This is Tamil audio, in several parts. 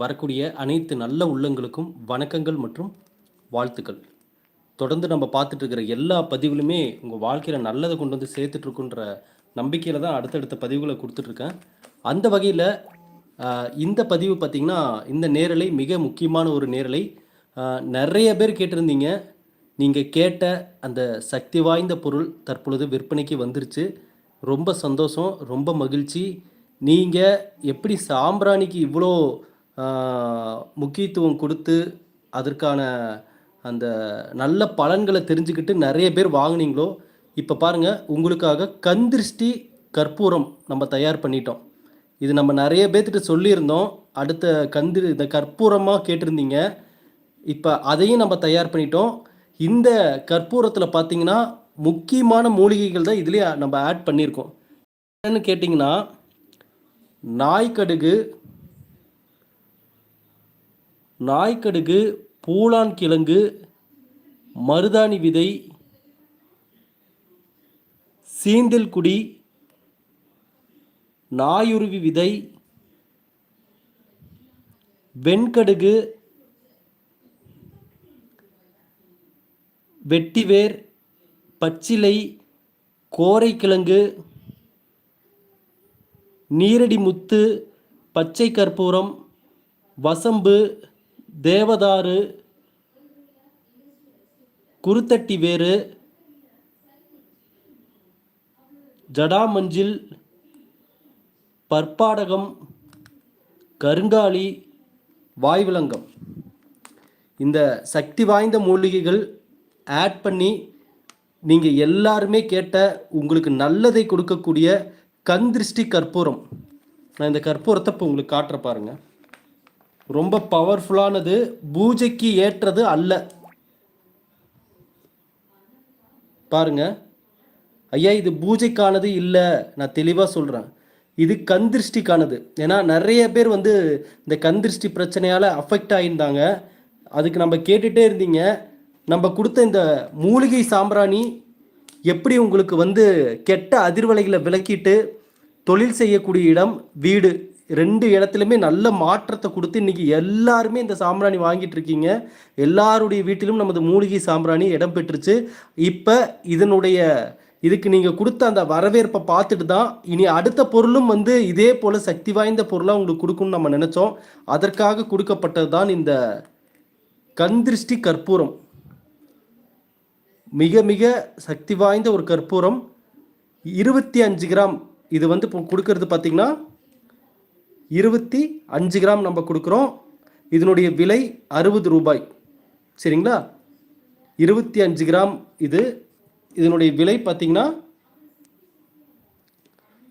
வரக்கூடிய அனைத்து நல்ல உள்ளங்களுக்கும் வணக்கங்கள் மற்றும் வாழ்த்துக்கள். தொடர்ந்து நம்ம பார்த்துட்டு இருக்கிற எல்லா பதிவுகளுமே உங்கள் வாழ்க்கையில் நல்லதை கொண்டு வந்து சேர்த்துட்ருக்குன்ற நம்பிக்கையில் தான் அடுத்தடுத்த பதிவுகளை கொடுத்துட்ருக்கேன் அந்த வகையில் இந்த பதிவு பார்த்திங்கன்னா இந்த நேரலை மிக முக்கியமான ஒரு நேரலை. நிறைய பேர் கேட்டிருந்தீங்க. நீங்கள் கேட்ட அந்த சக்தி வாய்ந்த பொருள் தற்பொழுது விற்பனைக்கு வந்துருச்சு. ரொம்ப சந்தோஷம் ரொம்ப மகிழ்ச்சி. நீங்கள் எப்படி சாம்பிராணிக்கு இவ்வளோ முக்கியத்துவம் கொடுத்து அதற்கான அந்த நல்ல பலன்களை தெரிஞ்சுக்கிட்டு நிறைய பேர் வாங்கினீங்களோ இப்போ பாருங்கள் உங்களுக்காக கந்திருஷ்டி கற்பூரம் நம்ம தயார் பண்ணிட்டோம். இது நம்ம நிறைய பேர்த்திட்ட சொல்லியிருந்தோம். அடுத்த கந்திரு இந்த கற்பூரமாக கேட்டிருந்தீங்க. இப்போ அதையும் நம்ம தயார் பண்ணிட்டோம். இந்த கற்பூரத்தில் பார்த்தீங்கன்னா முக்கியமான மூலிகைகள் தான் இதுலேயே நம்ம ஆட் பண்ணியிருக்கோம். என்னன்னு கேட்டிங்கன்னா நாய்க்கடுகு நாய்க்கடுகு பூலான் கிழங்கு மருதாணி விதை சீந்தில் குடி நாயுருவி விதை வெண்கடுகு வெட்டிவேர் பச்சிலை கோரைக்கிழங்கு நீரடி முத்து பச்சை கற்பூரம் வசம்பு தேவதாரு குருத்தட்டி வேறு ஜடாமஞ்சில் பற்பாடகம் கருங்காலி வாய்விலங்கம். இந்த சக்தி வாய்ந்த மூலிகைகள் ஆட் பண்ணி நீங்கள் எல்லாருமே கேட்ட உங்களுக்கு நல்லதை கொடுக்கக்கூடிய கந்திருஷ்டி கற்பூரம். நான் இந்த கற்பூரத்தை இப்போ உங்களுக்கு காட்டுற பாருங்கள் ரொம்ப பவர்ஃபுல்லானது பூஜைக்கு ஏற்றது அல்ல. பாருங்க. ஐயா இது பூஜைக்கானது இல்லை. நான் தெளிவாக சொல்கிறேன் இது கந்திருஷ்டிக்கானது ஏன்னா நிறைய பேர் வந்து இந்த கந்திருஷ்டி பிரச்சனையால் அஃபெக்ட் ஆகியிருந்தாங்க அதுக்கு நம்ம கேட்டுகிட்டே இருந்தீங்க. நம்ம கொடுத்த இந்த மூலிகை சாம்பிராணி எப்படி உங்களுக்கு வந்து கெட்ட அதிர்வலைகளை விலக்கிட்டு தொழில் செய்யக்கூடிய இடம் வீடு. ரெண்டு இடத்துலையுமே நல்ல மாற்றத்தை கொடுத்து இன்றைக்கி எல்லாருமே இந்த சாம்பிராணி வாங்கிட்டு இருக்கீங்க. எல்லாருடைய வீட்டிலும் நமது மூலிகை சாம்பிராணி இடம் பெற்றுச்சு. இப்போ இதனுடைய இதுக்கு நீங்கள் கொடுத்த அந்த வரவேற்பை பார்த்துட்டு தான் இனி அடுத்த பொருளும் வந்து இதே போல் சக்தி வாய்ந்த பொருளாக உங்களுக்கு கொடுக்கும்னு நம்ம நினச்சோம். அதற்காக கொடுக்கப்பட்டது தான் இந்த கந்திருஷ்டி கற்பூரம். மிக மிக சக்தி வாய்ந்த ஒரு கற்பூரம். இருபத்தி அஞ்சு கிராம் இது வந்து இப்போ கொடுக்கறது பார்த்திங்கன்னா இருபத்தி அஞ்சு கிராம் நம்ம கொடுக்குறோம். இதனுடைய விலை அறுபது ரூபாய். சரிங்களா? இருபத்தி அஞ்சு கிராம் இது. இதனுடைய விலை பார்த்திங்கன்னா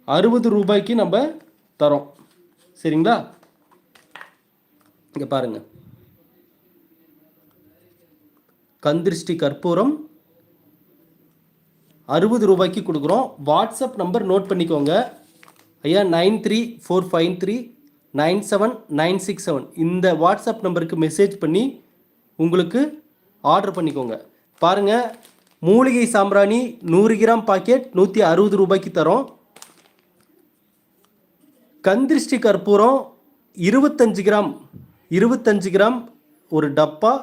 அறுபது ரூபாய்க்கு நம்ம தரோம். சரிங்களா? இங்கே பாருங்க. கந்திருஷ்டி கற்பூரம் அறுபது ரூபாய்க்கு கொடுக்குறோம். வாட்ஸ்அப் நம்பர் நோட் பண்ணிக்கோங்க. ஐயா nine three four five three nine seven nine six seven இந்த வாட்ஸ்அப் நம்பருக்கு மெசேஜ் பண்ணி உங்களுக்கு ஆர்டர் பண்ணிக்கோங்க. பாருங்கள் மூலிகை சாம்பிராணி நூறு கிராம் பாக்கெட் நூற்றி அறுபது ரூபாய்க்கு தரோம். கந்திருஷ்டி கற்பூரம் இருபத்தஞ்சு கிராம் இருபத்தஞ்சு கிராம் ஒரு டப்பா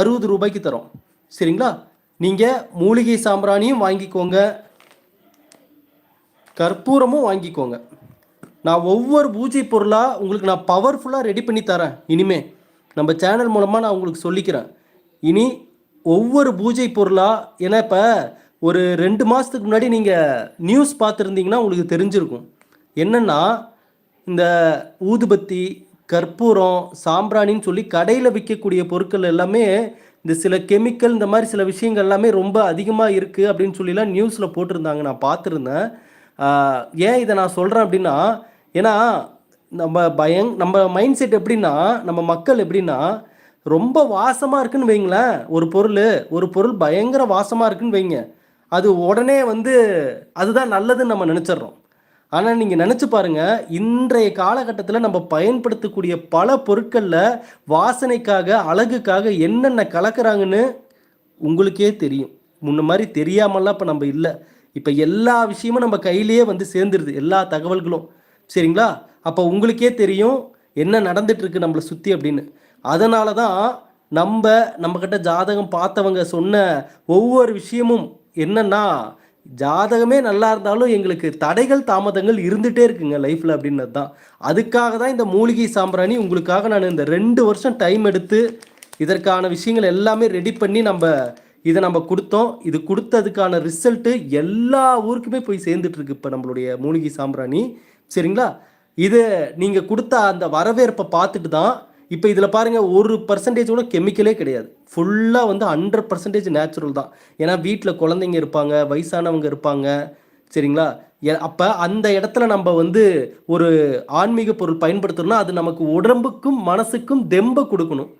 அறுபது ரூபாய்க்கு தரோம். சரிங்களா? நீங்கள் மூலிகை சாம்பிராணியும் வாங்கிக்கோங்க. கற்பூரமும் வாங்கிக்கோங்க. நான் ஒவ்வொரு பூஜை பொருளாக உங்களுக்கு நான் பவர்ஃபுல்லாக ரெடி பண்ணி தரேன். இனிமே நம்ம சேனல் மூலமாக நான் உங்களுக்கு சொல்லிக்கிறேன். இனி ஒவ்வொரு பூஜை பொருளாக ஏன்னா இப்போ ஒரு ரெண்டு மாதத்துக்கு முன்னாடி நீங்கள் நியூஸ் பார்த்துருந்தீங்கன்னா உங்களுக்கு தெரிஞ்சிருக்கும். என்னென்னா இந்த ஊதுபத்தி கற்பூரம் சாம்பிராணின்னு சொல்லி கடையில் விற்கக்கூடிய பொருட்கள் எல்லாமே இந்த சில கெமிக்கல் இந்த மாதிரி சில விஷயங்கள் எல்லாமே ரொம்ப அதிகமாக இருக்குது அப்படின்னு சொல்லிலாம் நியூஸில் போட்டிருந்தாங்க. நான் பார்த்துருந்தேன். ஏன் இதை நான் சொல்கிறேன் அப்படின்னா ஏன்னா நம்ம பயங் நம்ம மைண்ட் செட் எப்படின்னா நம்ம மக்கள் எப்படின்னா ரொம்ப வாசமாக இருக்குன்னு வைங்களேன் ஒரு பொருள் ஒரு பொருள் பயங்கர வாசமாக இருக்குன்னு வைங்க. அது உடனே வந்து அதுதான் நல்லதுன்னு நம்ம நினச்சிட்றோம். ஆனால் நீங்கள் நினச்சி பாருங்கள் இன்றைய காலகட்டத்தில் நம்ம பயன்படுத்தக்கூடிய பல பொருட்களில் வாசனைக்காக அழகுக்காக என்னென்ன கலக்கிறாங்கன்னு உங்களுக்கே தெரியும். முன்ன மாதிரி தெரியாமலாம் இப்போ நம்ம இல்லை. இப்போ எல்லா விஷயமும் நம்ம கையிலேயே வந்து சேர்ந்துருது. எல்லா தகவல்களும். சரிங்களா? அப்போ உங்களுக்கே தெரியும் என்ன நடந்துட்டுருக்கு நம்மளை சுற்றி அப்படின்னு. அதனால தான் நம்ம நம்மக்கிட்ட ஜாதகம் பார்த்தவங்க சொன்ன ஒவ்வொரு விஷயமும் என்னன்னா ஜாதகமே நல்லா இருந்தாலும் எங்களுக்கு தடைகள் தாமதங்கள் இருந்துகிட்டே இருக்குங்க லைஃப்பில் அப்படின்றது தான். அதுக்காக தான் இந்த மூலிகை சாம்பிராணி உங்களுக்காக நான் இந்த ரெண்டு வருஷம் டைம் எடுத்து இதற்கான விஷயங்கள் எல்லாமே ரெடி பண்ணி நம்ம இதை நம்ம கொடுத்தோம். இது கொடுத்ததுக்கான ரிசல்ட்டு எல்லா ஊருக்குமே போய் சேர்ந்துட்டு இருக்கு இப்போ நம்மளுடைய மூலிகை சாம்பிராணி. சரிங்களா? இது நீங்கள் கொடுத்த அந்த வரவேற்பை பார்த்துட்டு தான் இப்போ இதில் பாருங்கள் ஒரு பர்சன்டேஜ் கூட கெமிக்கலே கிடையாது. ஃபுல்லாக வந்து ஹண்ட்ரட் பர்சன்டேஜ் நேச்சுரல் தான். ஏன்னா வீட்டில் குழந்தைங்க இருப்பாங்க வயசானவங்க இருப்பாங்க. சரிங்களா? அப்போ அந்த இடத்துல நம்ம வந்து ஒரு ஆன்மீக பொருள் பயன்படுத்தணும்னா அது நமக்கு உடம்புக்கும் மனசுக்கும் தெம்பை கொடுக்கணும்.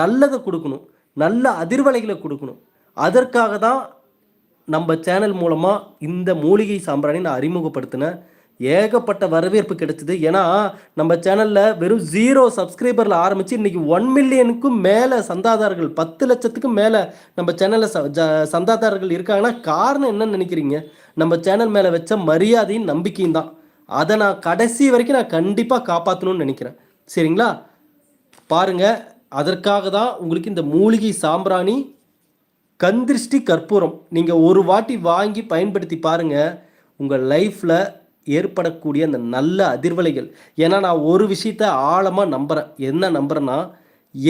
நல்லதை கொடுக்கணும். நல்ல அதிர்வலைகளை கொடுக்கணும். அதற்காக தான் நம்ம சேனல் மூலமாக இந்த மூலிகை சாம்பிராணி நான் அறிமுகப்படுத்தினேன். ஏகப்பட்ட வரவேற்பு கிடைச்சிது. ஏன்னா நம்ம சேனலில் வெறும் ஜீரோ சப்ஸ்கிரைபரில் ஆரம்பித்து இன்றைக்கி ஒன் மில்லியனுக்கும் மேலே சந்தாதாரர்கள் பத்து லட்சத்துக்கும் மேலே நம்ம சேனலில் ச ஜ சந்தாதாரர்கள் இருக்காங்கன்னா காரணம் என்னன்னு நினைக்கிறீங்க? நம்ம சேனல் மேலே வச்ச மரியாதையும் நம்பிக்கையும் தான். அதை நான் கடைசி வரைக்கும் நான் கண்டிப்பாக காப்பாற்றணும்னு நினைக்கிறேன். சரிங்களா? பாருங்கள் அதற்காக தான் உங்களுக்கு இந்த மூலிகை சாம்பிராணி கந்திருஷ்டி கற்பூரம். நீங்கள் ஒரு வாட்டி வாங்கி பயன்படுத்தி பாருங்கள் உங்கள் லைஃப்பில் ஏற்படக்கூடிய அந்த நல்ல அதிர்வலைகள். ஏன்னா நான் ஒரு விஷயத்த ஆழமாக நம்புகிறேன் என்ன நம்புகிறேன்னா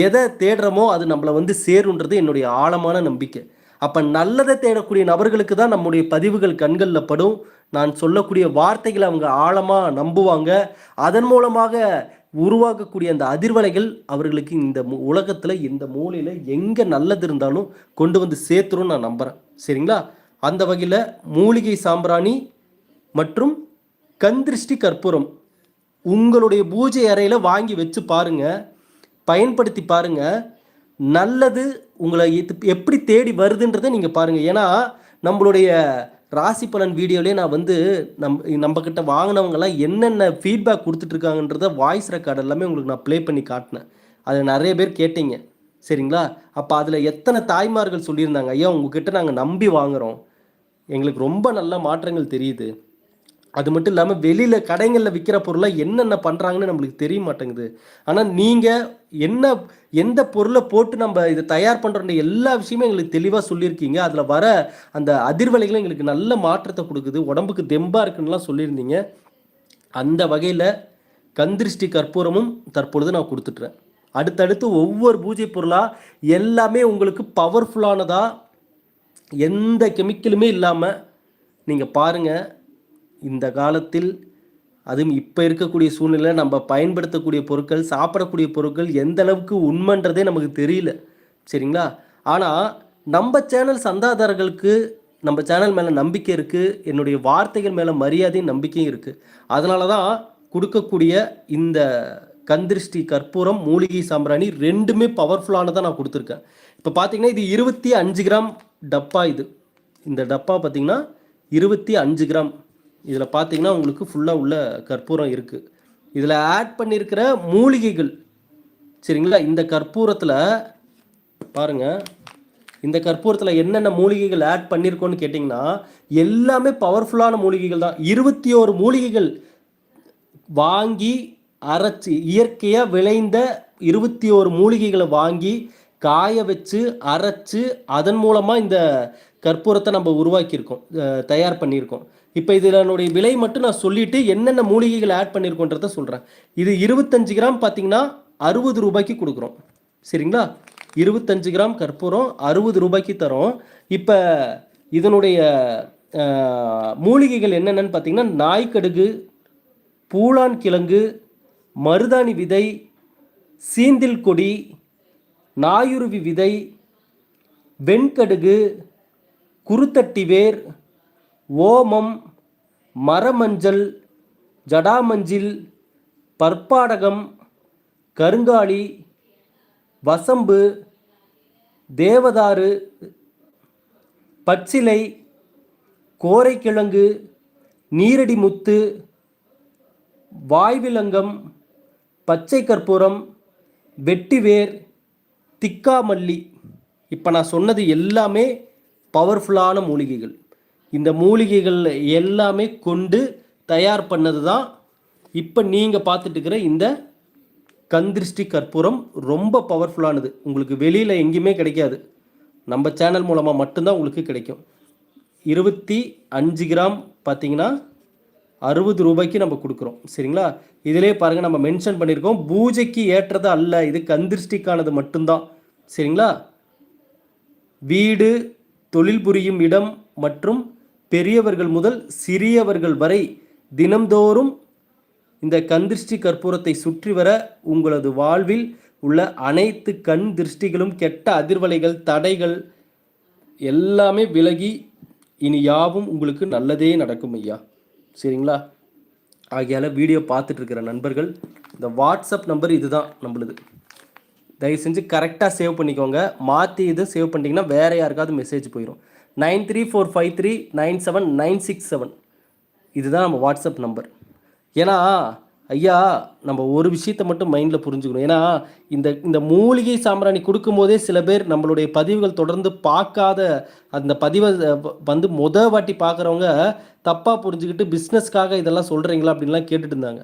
எதை தேடுறோமோ அது நம்மளை வந்து சேருன்றது என்னுடைய ஆழமான நம்பிக்கை. அப்போ நல்லதை தேடக்கூடிய நபர்களுக்கு தான் நம்முடைய பதிவுகள் கண்களில் படும். நான் சொல்லக்கூடிய வார்த்தைகளை அவங்க ஆழமாக நம்புவாங்க. அதன் மூலமாக உருவாக்கக்கூடிய அந்த அதிர்வலைகள் அவர்களுக்கு இந்த உலகத்தில் இந்த மூலையில் எங்கே நல்லது இருந்தாலும் கொண்டு வந்து சேர்த்துரும் நான் நம்புகிறேன் சரிங்களா? அந்த வகையில் மூலிகை சாம்பிராணி மற்றும் கந்திருஷ்டி கற்பூரம் உங்களுடைய பூஜை அறையில் வாங்கி வச்சு பாருங்கள் பயன்படுத்தி பாருங்கள் நல்லது உங்களை எப்படி தேடி வருதுன்றதை நீங்கள் பாருங்கள் ஏன்னா நம்மளுடைய ராசி பலன் வீடியோலேயே நான் வந்து நம் நம்மக்கிட்ட வாங்கினவங்கலாம் என்னென்ன ஃபீட்பேக் கொடுத்துட்ருக்காங்கன்றத வாய்ஸ் ரெக்கார்ட் எல்லாமே உங்களுக்கு நான் ப்ளே பண்ணி காட்டினேன். அதை நிறைய பேர் கேட்டீங்க. சரிங்களா? அப்போ அதில் எத்தனை தாய்மார்கள் சொல்லியிருந்தாங்க ஐயா உங்ககிட்ட நாங்கள் நம்பி வாங்குகிறோம் எங்களுக்கு ரொம்ப நல்ல மாற்றங்கள் தெரியுது. அது மட்டும் இல்லாமல் வெளியில் கடைங்களில் விற்கிற பொருளை என்னென்ன பண்ணுறாங்கன்னு நம்மளுக்கு தெரிய மாட்டேங்குது. ஆனால் நீங்கள் என்ன எந்த பொருளை போட்டு நம்ம இதை தயார் பண்ணுற எல்லா விஷயமும் எங்களுக்கு தெளிவாக சொல்லியிருக்கீங்க. அதில் வர அந்த அதிர்வலைகளும் எங்களுக்கு நல்ல மாற்றத்தை கொடுக்குது. உடம்புக்கு தெம்பாக இருக்குன்னுலாம் சொல்லியிருந்தீங்க. அந்த வகையில் கந்திருஷ்டி கற்பூரமும் தற்பொழுது நான் கொடுத்துட்றேன். அடுத்தடுத்து ஒவ்வொரு பூஜை பொருளாக எல்லாமே உங்களுக்கு பவர்ஃபுல்லானதாக எந்த கெமிக்கலுமே இல்லாமல் நீங்கள் பாருங்கள் இந்த காலத்தில் அதுவும் இப்போ இருக்கக்கூடிய சூழ்நிலை நம்ம பயன்படுத்தக்கூடிய பொருட்கள் சாப்பிடக்கூடிய பொருட்கள் எந்த அளவுக்கு உண்மைன்றதே நமக்கு தெரியல. சரிங்களா? ஆனால் நம்ம சேனல் சந்தாதாரர்களுக்கு நம்ம சேனல் மேலே நம்பிக்கை இருக்குது என்னுடைய வார்த்தைகள் மேலே மரியாதையும் நம்பிக்கையும் இருக்குது அதனால தான் கொடுக்கக்கூடிய இந்த கந்திருஷ்டி கற்பூரம் மூலிகை சாம்பிராணி ரெண்டுமே பவர்ஃபுல்லானதாக நான் கொடுத்துருக்கேன். இப்போ பார்த்தீங்கன்னா இது இருபத்தி அஞ்சு கிராம் டப்பா இது. இந்த டப்பா பார்த்தீங்கன்னா இருபத்தி அஞ்சு கிராம். இதில் பார்த்தீங்கன்னா உங்களுக்கு ஃபுல்லாக உள்ள கற்பூரம் இருக்குது இதில் ஆட் பண்ணியிருக்கிற மூலிகைகள் சரிங்களா? இந்த கற்பூரத்தில் பாருங்கள் இந்த கற்பூரத்தில் என்னென்ன மூலிகைகள் ஆட் பண்ணியிருக்கோன்னு கேட்டிங்கன்னா எல்லாமே பவர்ஃபுல்லான மூலிகைகள் தான். இருபத்தி ஓரு மூலிகைகள் வாங்கி அரைச்சி இயற்கையாக விளைந்த இருபத்தி ஓரு மூலிகைகளை வாங்கி காய வச்சு அரைச்சு அதன் மூலமாக இந்த கற்பூரத்தை நம்ம உருவாக்கியிருக்கோம் தயார் பண்ணியிருக்கோம். இப்போ இதனுடைய விலை மட்டும் நான் சொல்லிட்டு என்னென்ன மூலிகைகள் ஆட் பண்ணியிருக்கோன்றத சொல்கிறேன் இது இருபத்தஞ்சு கிராம் பார்த்தீங்கன்னா அறுபது ரூபாய்க்கு கொடுக்குறோம். சரிங்களா? இருபத்தஞ்சு கிராம் கற்பூரம் அறுபது ரூபாய்க்கு தரோம். இப்போ இதனுடைய மூலிகைகள் என்னென்னு பார்த்தீங்கன்னா நாய்க்கடுகு பூலான் கிழங்கு மருதாணி விதை சீந்தில் கொடி நாயுருவி விதை வெண்கடுகு குருத்தட்டி வேர் ஓமம் மரமஞ்சள் ஜடாமஞ்சில் பற்பாடகம் கருங்காலி வசம்பு தேவதாறு பச்சிலை கோரைக்கிழங்கு நீரடி முத்து வாய்விலங்கம் பச்சை கற்பூரம் வெட்டிவேர் திக்காமல்லி. இப்போ நான் சொன்னது எல்லாமே பவர்ஃபுல்லான மூலிகைகள். இந்த மூலிகைகள் எல்லாமே கொண்டு தயார் பண்ணது தான் இப்போ நீங்கள் பார்த்துட்டு இருக்கிற இந்த கந்திருஷ்டி கற்பூரம் ரொம்ப பவர்ஃபுல்லானது உங்களுக்கு வெளியில் எங்கேயுமே கிடைக்காது. நம்ம சேனல் மூலமாக மட்டும்தான் உங்களுக்கு கிடைக்கும். இருபத்தி அஞ்சு கிராம் பார்த்தீங்கன்னா அறுபது ரூபாய்க்கு நம்ம கொடுக்குறோம். சரிங்களா? இதிலே பாருங்கள் நம்ம மென்ஷன் பண்ணியிருக்கோம். பூஜைக்கு ஏற்றது அல்ல இது கந்திருஷ்டிக்கானது மட்டும்தான். சரிங்களா? வீடு தொழில் புரியும் இடம் மற்றும் பெரியவர்கள் முதல் சிறியவர்கள் வரை தினம்தோறும் இந்த கந்திருஷ்டி கற்பூரத்தை சுற்றி வர உங்களது வாழ்வில் உள்ள அனைத்து கண் திருஷ்டிகளும் கெட்ட அதிர்வலைகள் தடைகள் எல்லாமே விலகி இனி யாவும் உங்களுக்கு நல்லதே நடக்கும் ஐயா. சரிங்களா? ஆகையால் வீடியோ பார்த்துட்டு இருக்கிற நண்பர்கள் இந்த வாட்ஸ்அப் நம்பர் இதுதான் நம்மளுது. தயவு செஞ்சு கரெக்டாக சேவ் பண்ணிக்கோங்க. மாற்றி இதை சேவ் பண்ணிட்டீங்கன்னா வேறு யாருக்காவது மெசேஜ் போயிடும் nine three four five three nine seven nine six seven. இதுதான் நம்ம வாட்ஸ்அப் நம்பர். ஏன்னா ஐயா நம்ம ஒரு விஷயத்தை மட்டும் மைண்டில் புரிஞ்சுக்கணும். ஏன்னா இந்த இந்த மூலிகை சாம்பிராணி கொடுக்கும்போதே சில பேர் நம்மளுடைய பதிவுகள் தொடர்ந்து பார்க்காத அந்த பதிவை வந்து முத வாட்டி பார்க்குறவங்க தப்பாக புரிஞ்சுக்கிட்டு பிஸ்னஸ்க்காக இதெல்லாம் சொல்கிறீங்களா அப்படின்லாம் கேட்டுட்டு இருந்தாங்க.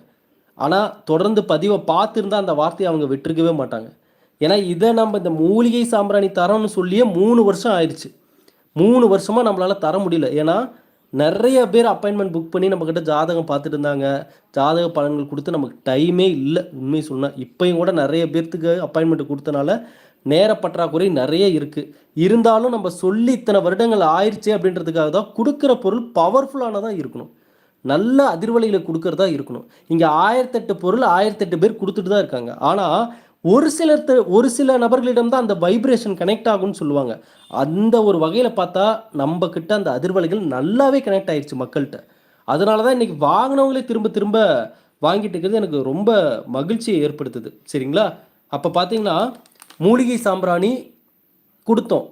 ஆனால் தொடர்ந்து பதிவை பார்த்துருந்தா அந்த வார்த்தையை அவங்க விட்டுருக்கவே மாட்டாங்க. ஏன்னா இதை நம்ம இந்த மூலிகை சாம்பிராணி தரோம்னு சொல்லியே மூணு வருஷம் ஆயிடுச்சு. மூணு வருஷமாக நம்மளால் தர முடியல. ஏன்னா நிறைய பேர் அப்பாயின்மெண்ட் புக் பண்ணி நம்மக்கிட்ட ஜாதகம் பார்த்துட்டு இருந்தாங்க ஜாதக பலன்கள் கொடுத்து நமக்கு டைமே இல்லை. உண்மை சொன்னால் இப்போயும் கூட நிறைய பேர்த்துக்கு அப்பாயின்மெண்ட் கொடுத்தனால நேர பற்றாக்குறை நிறைய இருக்குது இருந்தாலும் நம்ம சொல்லி இத்தனை வருடங்கள் ஆயிடுச்சு அப்படின்றதுக்காக தான் கொடுக்குற பொருள் பவர்ஃபுல்லானதாக இருக்கணும். நல்ல அதிர்வலையில் கொடுக்கறதா இருக்கணும். இங்கே ஆயிரத்தெட்டு பொருள் ஆயிரத்தெட்டு பேர் கொடுத்துட்டு தான் இருக்காங்க. ஆனால் ஒரு சிலர் ஒரு சில நபர்களிடம் தான் அந்த வைப்ரேஷன் கனெக்ட் ஆகும்னு சொல்லுவாங்க. அந்த ஒரு வகையில் பார்த்தா நம்ம கிட்ட அந்த அதிர்வலைகள் நல்லாவே கனெக்ட் ஆயிடுச்சு மக்கள்கிட்ட. அதனால தான் இன்னைக்கு வாங்கினவங்களே திரும்ப திரும்ப வாங்கிட்டு இருக்கிறது எனக்கு ரொம்ப மகிழ்ச்சியை ஏற்படுத்துது. சரிங்களா? அப்போ பார்த்தீங்கன்னா மூலிகை சாம்பிராணி கொடுத்தோம்.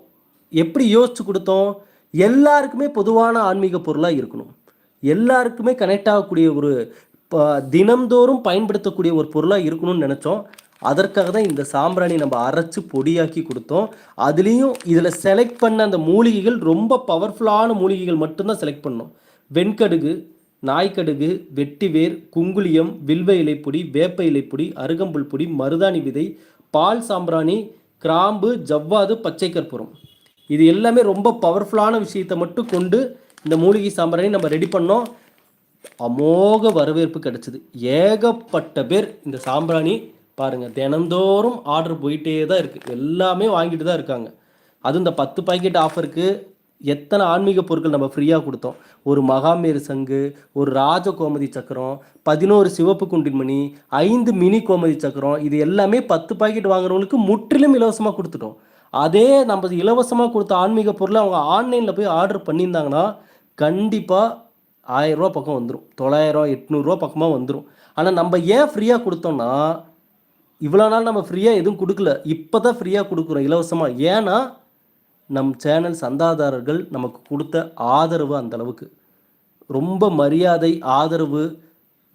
எப்படி யோசிச்சு கொடுத்தோம்? எல்லாருக்குமே பொதுவான ஆன்மீக பொருளாக இருக்கணும். எல்லாருக்குமே கனெக்ட் ஆகக்கூடிய ஒரு ப- தினம்தோறும் பயன்படுத்தக்கூடிய ஒரு பொருளாக இருக்கணும்னு நினச்சோம். அதற்காக தான் இந்த சாம்பிராணி நம்ம அரைச்சு பொடியாக்கி கொடுத்தோம். அதுலேயும் இதில் செலக்ட் பண்ண அந்த மூலிகைகள் ரொம்ப பவர்ஃபுல்லான மூலிகைகள் மட்டும்தான் செலக்ட் பண்ணோம். வெண்கடுகு நாய்க்கடுகு வெட்டிவேர் குங்குளியம் வில்வ இலைப்பொடி வேப்ப இலைப்பொடி அருகம்புல் பொடி மருதாணி விதை பால் சாம்பிராணி கிராம்பு ஜவ்வாது பச்சை கற்பூரம். இது எல்லாமே ரொம்ப பவர்ஃபுல்லான விஷயத்தை மட்டும் கொண்டு இந்த மூலிகை சாம்பிராணி நம்ம ரெடி பண்ணோம். அமோக வரவேற்பு கிடைச்சிது. ஏகப்பட்ட பேர் இந்த சாம்பிராணி பாருங்கள் தினந்தோறும் ஆர்டர் போயிட்டே தான் இருக்குது எல்லாமே வாங்கிட்டு தான் இருக்காங்க. அதுவும் இந்த பத்து பாக்கெட் ஆஃபருக்கு எத்தனை ஆன்மீக பொருட்கள் நம்ம ஃப்ரீயாக கொடுத்தோம்? ஒரு மகாமேரு சங்கு ஒரு ராஜ கோமதி சக்கரம் பதினோரு சிவப்பு குண்டின்மணி ஐந்து மினி கோமதி சக்கரம் இது எல்லாமே பத்து பாக்கெட் வாங்குறவங்களுக்கு முற்றிலும் இலவசமாக கொடுத்துட்டோம். அதே நம்ம இலவசமாக கொடுத்த ஆன்மீக பொருளை அவங்க ஆன்லைனில் போய் ஆர்டர் பண்ணியிருந்தாங்கன்னா கண்டிப்பாக ஆயிரரூவா பக்கம் வந்துடும் தொள்ளாயிரம் எட்நூறுரூவா பக்கமாக வந்துடும் ஆனால் நம்ம ஏன் ஃப்ரீயாக கொடுத்தோம்னா இவ்வளோ நாள் நம்ம ஃப்ரீயாக எதுவும் கொடுக்கல. இப்போ தான் ஃப்ரீயாக கொடுக்குறோம் இலவசமாக ஏன்னா நம் சேனல் சந்தாதாரர்கள் நமக்கு கொடுத்த ஆதரவு அந்த அளவுக்கு. ரொம்ப மரியாதை ஆதரவு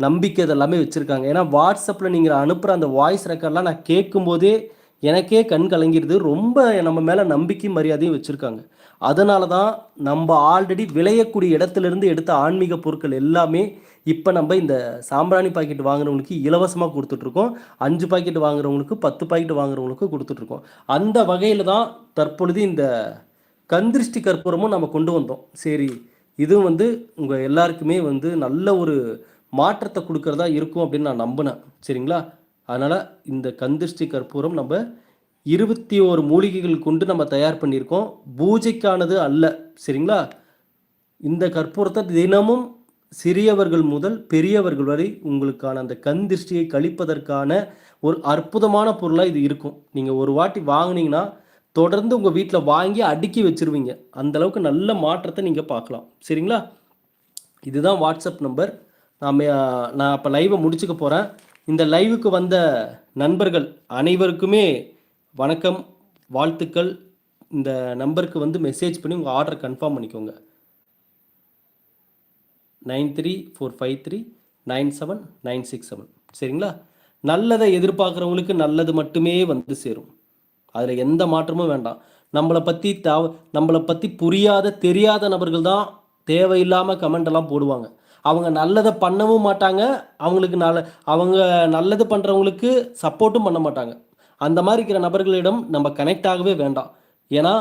நம்பிக்கை இதெல்லாமே வச்சுருக்காங்க. ஏன்னா வாட்ஸ்அப்பில் நீங்கள் அனுப்புகிற அந்த வாய்ஸ் ரெக்கார்ட்லாம் நான் கேட்கும்போதே எனக்கே கண் கலங்கிடுது ரொம்ப நம்ம மேலே நம்பிக்கை மரியாதையும் வச்சுருக்காங்க. அதனால தான் நம்ம ஆல்ரெடி விளையக்கூடிய இடத்துலேருந்து எடுத்த ஆன்மீக பொருட்கள் எல்லாமே இப்போ நம்ம இந்த சாம்பிராணி பாக்கெட் வாங்குறவங்களுக்கு இலவசமாக கொடுத்துட்ருக்கோம். அஞ்சு பாக்கெட் வாங்குறவங்களுக்கு பத்து பாக்கெட் வாங்குறவங்களுக்கு கொடுத்துட்ருக்கோம். அந்த வகையில் தான் தற்பொழுது இந்த கந்திருஷ்டி கற்பூரமும் நம்ம கொண்டு வந்தோம். சரி இதுவும் வந்து உங்கள் எல்லாருக்குமே வந்து நல்ல ஒரு மாற்றத்தை கொடுக்கறதா இருக்கும் அப்படின்னு நான் நம்பினேன். சரிங்களா? அதனால் இந்த கந்திருஷ்டி கற்பூரம் நம்ம இருபத்தி ஓரு மூலிகைகள் கொண்டு நம்ம தயார் பண்ணியிருக்கோம். பூஜைக்கானது அல்ல. சரிங்களா? இந்த கற்பூரத்தை தினமும் சிறியவர்கள் முதல் பெரியவர்கள் வரை உங்களுக்கான அந்த கண் திருஷ்டியை கழிப்பதற்கான ஒரு அற்புதமான பொருளாக இது இருக்கும். நீங்கள் ஒரு வாட்டி வாங்கினீங்கன்னா தொடர்ந்து உங்கள் வீட்டில் வாங்கி அடுக்கி வச்சிருவீங்க. அந்த அளவுக்கு நல்ல மாற்றத்தை நீங்கள் பார்க்கலாம். சரிங்களா? இதுதான் வாட்ஸ்அப் நம்பர் நாம் நான் இப்போ லைவை முடிச்சுக்க போகிறேன் இந்த லைவுக்கு வந்த நண்பர்கள் அனைவருக்குமே வணக்கம் வாழ்த்துக்கள். இந்த நம்பருக்கு வந்து மெசேஜ் பண்ணி உங்கள் ஆர்டர் கன்ஃபார்ம் பண்ணிக்கோங்க. Nine three four five three nine seven nine six seven. சரிங்களா? நல்லதை எதிர்பார்க்குறவங்களுக்கு நல்லது மட்டுமே வந்து சேரும். அதில் எந்த மாற்றமும் வேண்டாம். நம்மளை பற்றி தவ நம்மளை பற்றி புரியாத தெரியாத நபர்கள் தான் தேவையில்லாமல் கமெண்ட் எல்லாம் போடுவாங்க. அவங்க நல்லதை பண்ணவும் மாட்டாங்க. அவங்களுக்கு நல்ல அவங்க நல்லது பண்ணுறவங்களுக்கு சப்போர்ட்டும் பண்ண மாட்டாங்க. அந்த மாதிரி இருக்கிற நபர்களிடம் நம்ம கனெக்ட் ஆகவே வேண்டாம். ஏன்னா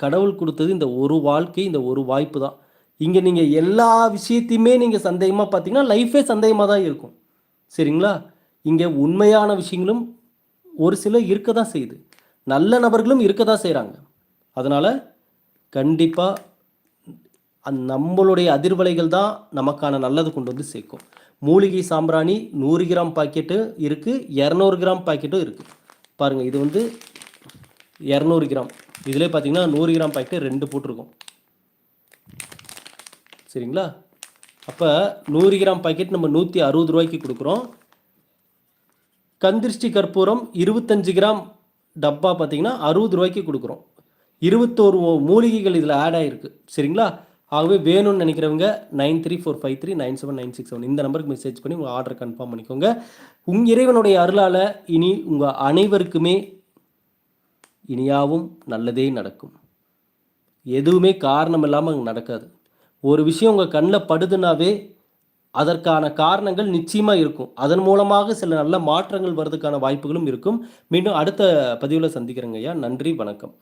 கடவுள் கொடுத்தது இந்த ஒரு வாழ்க்கை இந்த ஒரு வாய்ப்பு தான். இங்கே நீங்கள் எல்லா விஷயத்தையுமே நீங்கள் சந்தேகமாக பார்த்தீங்கன்னா லைஃபே சந்தேகமாக தான் இருக்கும். சரிங்களா? இங்கே உண்மையான விஷயங்களும் ஒரு சில இருக்க தான் செய்யுது. நல்ல நபர்களும் இருக்க தான் செய்கிறாங்க அதனால் கண்டிப்பாக அந் நம்மளுடைய அதிர்வலைகள் தான் நமக்கான நல்லது கொண்டு வந்து சேர்க்கும். மூலிகை சாம்பிராணி நூறு கிராம் பாக்கெட்டு இருக்குது இரநூறு கிராம் பாக்கெட்டும் இருக்குது பாருங்கள் இது வந்து இரநூறு கிராம். இதிலே பார்த்தீங்கன்னா நூறு கிராம் பாக்கெட்டு ரெண்டு போட்டிருக்கோம். சரிங்களா? அப்போ நூறு கிராம் பாக்கெட் நம்ம நூற்றி அறுபது ரூபாய்க்கு கொடுக்குறோம். கந்திருஷ்டி கற்பூரம் இருபத்தஞ்சு கிராம் டப்பா பார்த்தீங்கன்னா அறுபது ரூபாய்க்கு கொடுக்குறோம். இருபத்தோரு மூலிகைகள் இதில் ஆட் ஆகிருக்கு சரிங்களா? ஆகவே வேணும்னு நினைக்கிறவங்க nine three four five three nine seven nine six seven இந்த நம்பருக்கு மெசேஜ் பண்ணி உங்கள் ஆர்டர் கன்ஃபார்ம் பண்ணிக்கோங்க. உங் இறைவனுடைய அருளால் இனி உங்கள் அனைவருக்குமே இனியாவும் நல்லதே நடக்கும். எதுவுமே காரணம் இல்லாமல் அங்கே நடக்காது. ஒரு விஷயம் உங்கள் கண்ணில் படுதுனாவே அதற்கான காரணங்கள் நிச்சயமாக இருக்கும். அதன் மூலமாக சில நல்ல மாற்றங்கள் வர்றதுக்கான வாய்ப்புகளும் இருக்கும். மீண்டும் அடுத்த பதிவில் சந்திக்கிறேங்க ஐயா. நன்றி வணக்கம்.